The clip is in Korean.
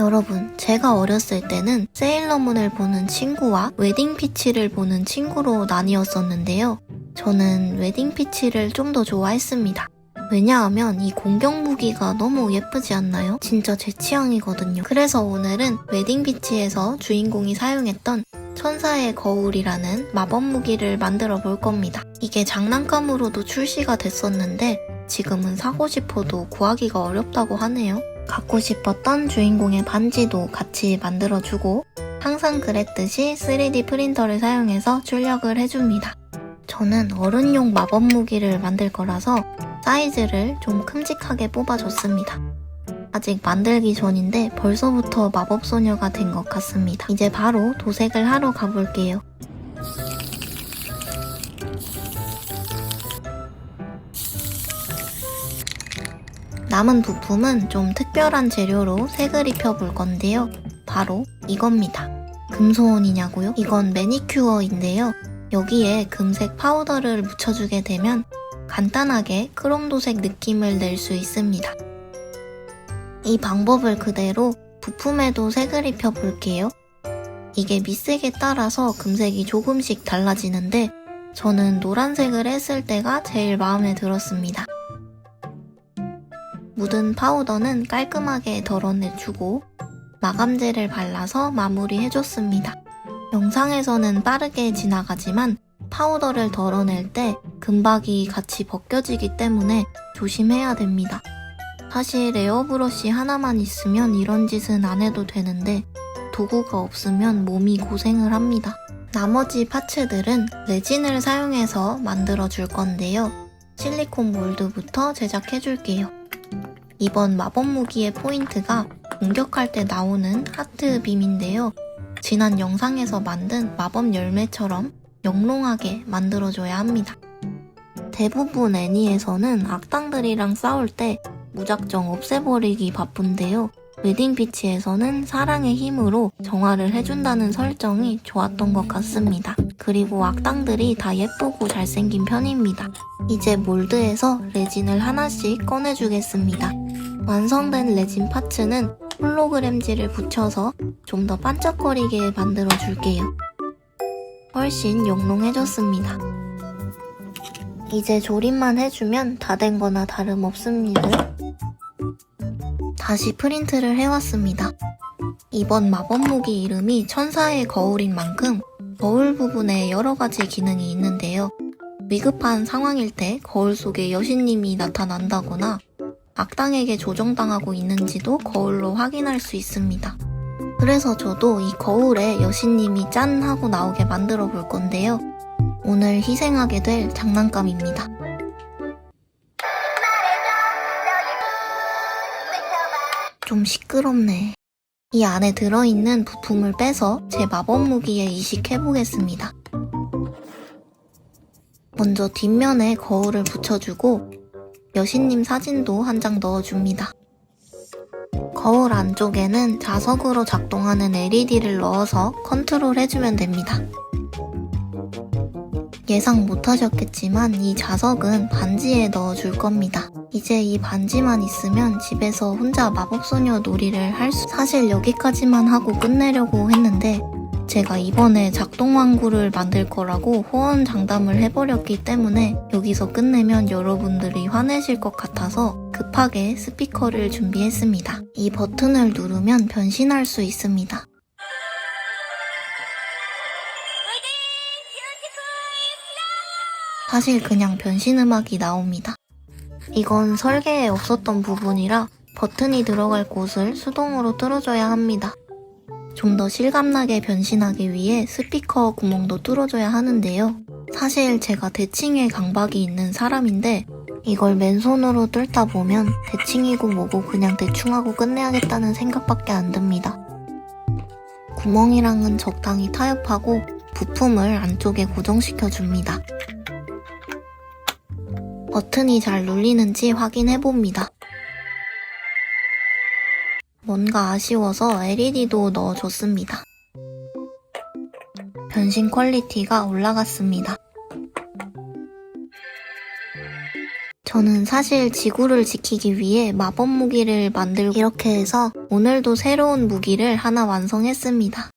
여러분, 제가 어렸을 때는 세일러문을 보는 친구와 웨딩 피치를 보는 친구로 나뉘었었는데요. 저는 웨딩 피치를 좀 더 좋아했습니다. 왜냐하면 이 공격 무기가 너무 예쁘지 않나요? 진짜 제 취향이거든요. 그래서 오늘은 웨딩 피치에서 주인공이 사용했던 천사의 거울이라는 마법 무기를 만들어 볼 겁니다. 이게 장난감으로도 출시가 됐었는데 지금은 사고 싶어도 구하기가 어렵다고 하네요. 갖고 싶었던 주인공의 반지도 같이 만들어주고 항상 그랬듯이 3D 프린터를 사용해서 출력을 해줍니다. 저는 어른용 마법 무기를 만들 거라서 사이즈를 좀 큼직하게 뽑아줬습니다. 아직 만들기 전인데 벌써부터 마법소녀가 된 것 같습니다. 이제 바로 도색을 하러 가볼게요. 남은 부품은 좀 특별한 재료로 색을 입혀볼 건데요. 바로 이겁니다. 금소원이냐고요? 이건 매니큐어인데요. 여기에 금색 파우더를 묻혀주게 되면 간단하게 크롬 도색 느낌을 낼 수 있습니다. 이 방법을 그대로 부품에도 색을 입혀 볼게요. 이게 밑색에 따라서 금색이 조금씩 달라지는데 저는 노란색을 했을 때가 제일 마음에 들었습니다. 묻은 파우더는 깔끔하게 덜어내주고 마감제를 발라서 마무리해줬습니다. 영상에서는 빠르게 지나가지만 파우더를 덜어낼 때 금박이 같이 벗겨지기 때문에 조심해야 됩니다. 사실 에어 브러쉬 하나만 있으면 이런 짓은 안 해도 되는데 도구가 없으면 몸이 고생을 합니다. 나머지 파츠들은 레진을 사용해서 만들어 줄 건데요. 실리콘 몰드부터 제작해 줄게요. 이번 마법 무기의 포인트가 공격할 때 나오는 하트 빔인데요. 지난 영상에서 만든 마법 열매처럼 영롱하게 만들어줘야 합니다. 대부분 애니에서는 악당들이랑 싸울 때 무작정 없애버리기 바쁜데요. 웨딩 피치에서는 사랑의 힘으로 정화를 해준다는 설정이 좋았던 것 같습니다. 그리고 악당들이 다 예쁘고 잘생긴 편입니다. 이제 몰드에서 레진을 하나씩 꺼내주겠습니다. 완성된 레진 파츠는 홀로그램지를 붙여서 좀 더 반짝거리게 만들어 줄게요. 훨씬 영롱해졌습니다. 이제 조립만 해주면 다 된 거나 다름없습니다. 다시 프린트를 해왔습니다. 이번 마법 무기 이름이 천사의 거울인 만큼 거울 부분에 여러 가지 기능이 있는데요. 위급한 상황일 때 거울 속에 여신님이 나타난다거나 악당에게 조정당하고 있는지도 거울로 확인할 수 있습니다. 그래서 저도 이 거울에 여신님이 짠 하고 나오게 만들어 볼 건데요. 오늘 희생하게 될 장난감입니다. 좀 시끄럽네. 이 안에 들어있는 부품을 빼서 제 마법 무기에 이식해 보겠습니다. 먼저 뒷면에 거울을 붙여주고 여신님 사진도 한 장 넣어줍니다. 거울 안쪽에는 자석으로 작동하는 LED를 넣어서 컨트롤 해주면 됩니다. 예상 못하셨겠지만 이 자석은 반지에 넣어줄 겁니다. 이제 이 반지만 있으면 집에서 혼자 마법소녀 놀이를 할 수... 사실 여기까지만 하고 끝내려고 했는데 제가 이번에 작동왕구를 만들 거라고 호언장담을 해버렸기 때문에 여기서 끝내면 여러분들이 화내실 것 같아서 급하게 스피커를 준비했습니다. 이 버튼을 누르면 변신할 수 있습니다. 사실 그냥 변신 음악이 나옵니다. 이건 설계에 없었던 부분이라 버튼이 들어갈 곳을 수동으로 뚫어줘야 합니다. 좀 더 실감나게 변신하기 위해 스피커 구멍도 뚫어줘야 하는데요. 사실 제가 대칭에 강박이 있는 사람인데 이걸 맨손으로 뚫다 보면 대칭이고 뭐고 그냥 대충 하고 끝내야겠다는 생각밖에 안 듭니다. 구멍이랑은 적당히 타협하고 부품을 안쪽에 고정시켜 줍니다. 버튼이 잘 눌리는지 확인해 봅니다. 뭔가 아쉬워서 LED도 넣어줬습니다. 변신 퀄리티가 올라갔습니다. 저는 사실 지구를 지키기 위해 마법 무기를 만들고 이렇게 해서 오늘도 새로운 무기를 하나 완성했습니다.